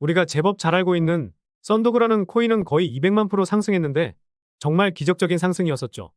우리가 제법 잘 알고 있는 썬도그라는 코인은 거의 200만 프로 상승했는데 정말 기적적인 상승이었었죠.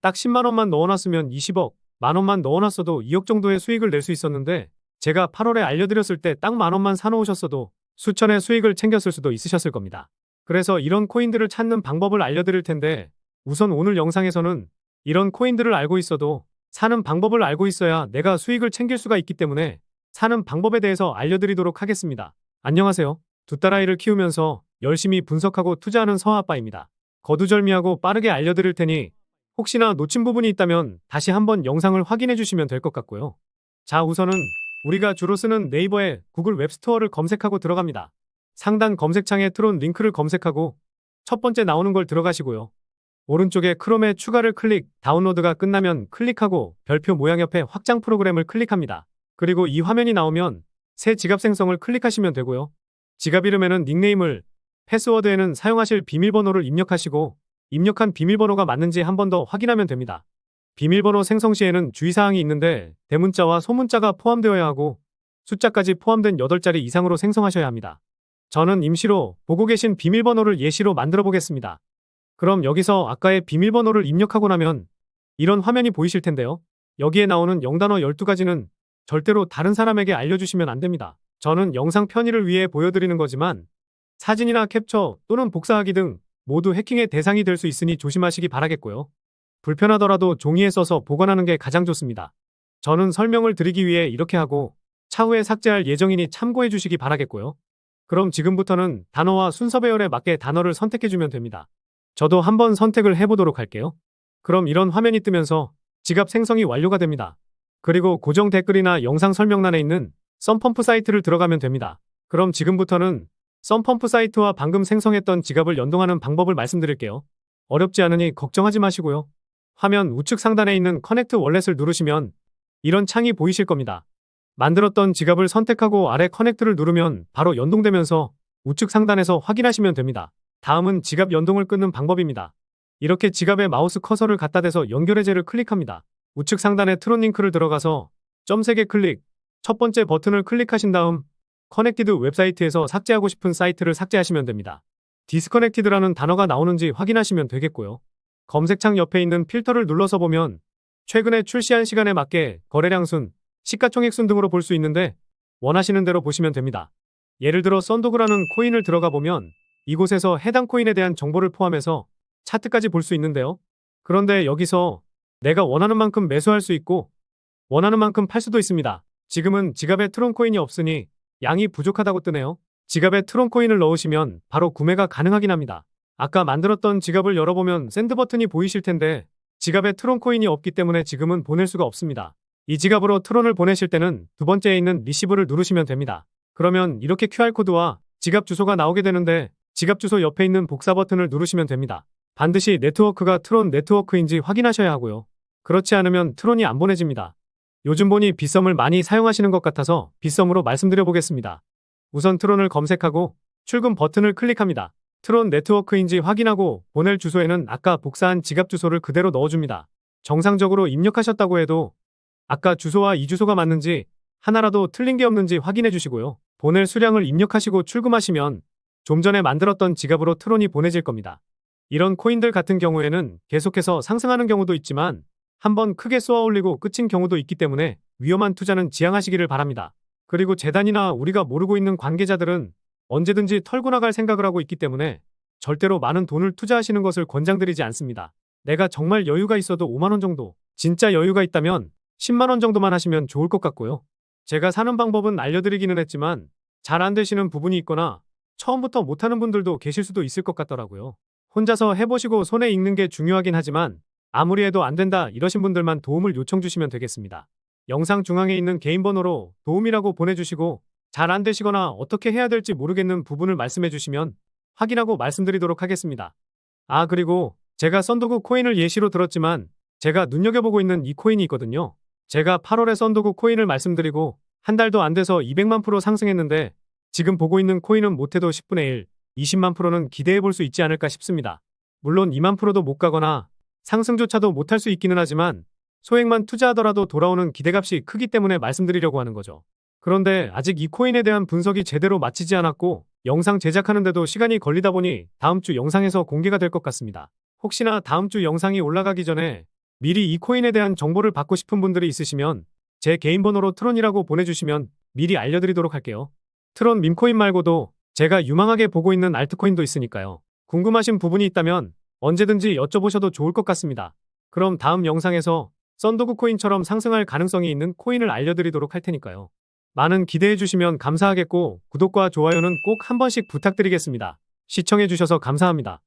딱 10만 원만 넣어놨으면 20억, 만 원만 넣어놨어도 2억 정도의 수익을 낼 수 있었는데 제가 8월에 알려드렸을 때 딱 만 원만 사놓으셨어도 수천의 수익을 챙겼을 수도 있으셨을 겁니다. 그래서 이런 코인들을 찾는 방법을 알려드릴 텐데 우선 오늘 영상에서는 이런 코인들을 알고 있어도 사는 방법을 알고 있어야 내가 수익을 챙길 수가 있기 때문에 사는 방법에 대해서 알려드리도록 하겠습니다. 안녕하세요. 두 딸아이를 키우면서 열심히 분석하고 투자하는 서아빠입니다. 거두절미하고 빠르게 알려드릴 테니 혹시나 놓친 부분이 있다면 다시 한번 영상을 확인해 주시면 될 것 같고요. 자, 우선은 우리가 주로 쓰는 네이버에 구글 웹스토어를 검색하고 들어갑니다. 상단 검색창에 트론 링크를 검색하고 첫 번째 나오는 걸 들어가시고요. 오른쪽에 크롬에 추가를 클릭, 다운로드가 끝나면 클릭하고 별표 모양 옆에 확장 프로그램을 클릭합니다. 그리고 이 화면이 나오면 새 지갑 생성을 클릭하시면 되고요. 지갑 이름에는 닉네임을, 패스워드에는 사용하실 비밀번호를 입력하시고 입력한 비밀번호가 맞는지 한 번 더 확인하면 됩니다. 비밀번호 생성 시에는 주의사항이 있는데 대문자와 소문자가 포함되어야 하고 숫자까지 포함된 8자리 이상으로 생성하셔야 합니다. 저는 임시로 보고 계신 비밀번호를 예시로 만들어 보겠습니다. 그럼 여기서 아까의 비밀번호를 입력하고 나면 이런 화면이 보이실 텐데요. 여기에 나오는 영단어 12가지는 절대로 다른 사람에게 알려주시면 안 됩니다. 저는 영상 편의를 위해 보여드리는 거지만 사진이나 캡처 또는 복사하기 등 모두 해킹의 대상이 될 수 있으니 조심하시기 바라겠고요. 불편하더라도 종이에 써서 보관하는 게 가장 좋습니다. 저는 설명을 드리기 위해 이렇게 하고 차후에 삭제할 예정이니 참고해 주시기 바라겠고요. 그럼 지금부터는 단어와 순서 배열에 맞게 단어를 선택해 주면 됩니다. 저도 한번 선택을 해보도록 할게요. 그럼 이런 화면이 뜨면서 지갑 생성이 완료가 됩니다. 그리고 고정 댓글이나 영상 설명란에 있는 썬펌프 사이트를 들어가면 됩니다. 그럼 지금부터는 썬펌프 사이트와 방금 생성했던 지갑을 연동하는 방법을 말씀드릴게요. 어렵지 않으니 걱정하지 마시고요. 화면 우측 상단에 있는 커넥트 월렛을 누르시면 이런 창이 보이실 겁니다. 만들었던 지갑을 선택하고 아래 커넥트를 누르면 바로 연동되면서 우측 상단에서 확인하시면 됩니다. 다음은 지갑 연동을 끊는 방법입니다. 이렇게 지갑에 마우스 커서를 갖다 대서 연결해제를 클릭합니다. 우측 상단에 트론 링크를 들어가서 점 3개 클릭, 첫 번째 버튼을 클릭하신 다음 커넥티드 웹사이트에서 삭제하고 싶은 사이트를 삭제하시면 됩니다. 디스커넥티드라는 단어가 나오는지 확인하시면 되겠고요. 검색창 옆에 있는 필터를 눌러서 보면 최근에 출시한 시간에 맞게 거래량 순, 시가총액 순 등으로 볼 수 있는데 원하시는 대로 보시면 됩니다. 예를 들어 썬도그라는 코인을 들어가 보면 이곳에서 해당 코인에 대한 정보를 포함해서 차트까지 볼 수 있는데요. 그런데 여기서 내가 원하는 만큼 매수할 수 있고 원하는 만큼 팔 수도 있습니다. 지금은 지갑에 트론 코인이 없으니 양이 부족하다고 뜨네요. 지갑에 트론 코인을 넣으시면 바로 구매가 가능하긴 합니다. 아까 만들었던 지갑을 열어보면 샌드 버튼이 보이실 텐데 지갑에 트론 코인이 없기 때문에 지금은 보낼 수가 없습니다. 이 지갑으로 트론을 보내실 때는 두 번째에 있는 리시브를 누르시면 됩니다. 그러면 이렇게 QR코드와 지갑 주소가 나오게 되는데 지갑 주소 옆에 있는 복사 버튼을 누르시면 됩니다. 반드시 네트워크가 트론 네트워크인지 확인하셔야 하고요. 그렇지 않으면 트론이 안 보내집니다. 요즘 보니 빗썸을 많이 사용하시는 것 같아서 빗썸으로 말씀드려 보겠습니다. 우선 트론을 검색하고 출금 버튼을 클릭합니다. 트론 네트워크인지 확인하고 보낼 주소에는 아까 복사한 지갑 주소를 그대로 넣어줍니다. 정상적으로 입력하셨다고 해도 아까 주소와 이 주소가 맞는지 하나라도 틀린 게 없는지 확인해 주시고요. 보낼 수량을 입력하시고 출금하시면 좀 전에 만들었던 지갑으로 트론이 보내질 겁니다. 이런 코인들 같은 경우에는 계속해서 상승하는 경우도 있지만 한번 크게 쏘아 올리고 끝인 경우도 있기 때문에 위험한 투자는 지양하시기를 바랍니다. 그리고 재단이나 우리가 모르고 있는 관계자들은 언제든지 털고 나갈 생각을 하고 있기 때문에 절대로 많은 돈을 투자하시는 것을 권장드리지 않습니다. 내가 정말 여유가 있어도 5만원 정도, 진짜 여유가 있다면 10만원 정도만 하시면 좋을 것 같고요. 제가 사는 방법은 알려드리기는 했지만 잘 안 되시는 부분이 있거나 처음부터 못하는 분들도 계실 수도 있을 것 같더라고요. 혼자서 해보시고 손에 익는 게 중요하긴 하지만 아무리 해도 안 된다 이러신 분들만 도움을 요청 주시면 되겠습니다. 영상 중앙에 있는 개인 번호로 도움이라고 보내주시고 잘 안 되시거나 어떻게 해야 될지 모르겠는 부분을 말씀해 주시면 확인하고 말씀드리도록 하겠습니다. 아 그리고 제가 썬도구 코인을 예시로 들었지만 제가 눈여겨보고 있는 이 코인이 있거든요. 제가 8월에 썬도구 코인을 말씀드리고 한 달도 안 돼서 200만 프로 상승했는데 지금 보고 있는 코인은 못해도 10분의 1, 20만 프로는 기대해 볼 수 있지 않을까 싶습니다. 물론 2만 프로도 못 가거나 상승조차도 못할 수 있기는 하지만 소액만 투자하더라도 돌아오는 기대값이 크기 때문에 말씀드리려고 하는 거죠. 그런데 아직 이 코인에 대한 분석이 제대로 마치지 않았고 영상 제작하는데도 시간이 걸리다 보니 다음 주 영상에서 공개가 될 것 같습니다. 혹시나 다음 주 영상이 올라가기 전에 미리 이 코인에 대한 정보를 받고 싶은 분들이 있으시면 제 개인 번호로 트론이라고 보내주시면 미리 알려드리도록 할게요. 트론 밈코인 말고도 제가 유망하게 보고 있는 알트코인도 있으니까요. 궁금하신 부분이 있다면 언제든지 여쭤보셔도 좋을 것 같습니다. 그럼 다음 영상에서 썬도그 코인처럼 상승할 가능성이 있는 코인을 알려드리도록 할 테니까요. 많은 기대해 주시면 감사하겠고 구독과 좋아요는 꼭 한 번씩 부탁드리겠습니다. 시청해 주셔서 감사합니다.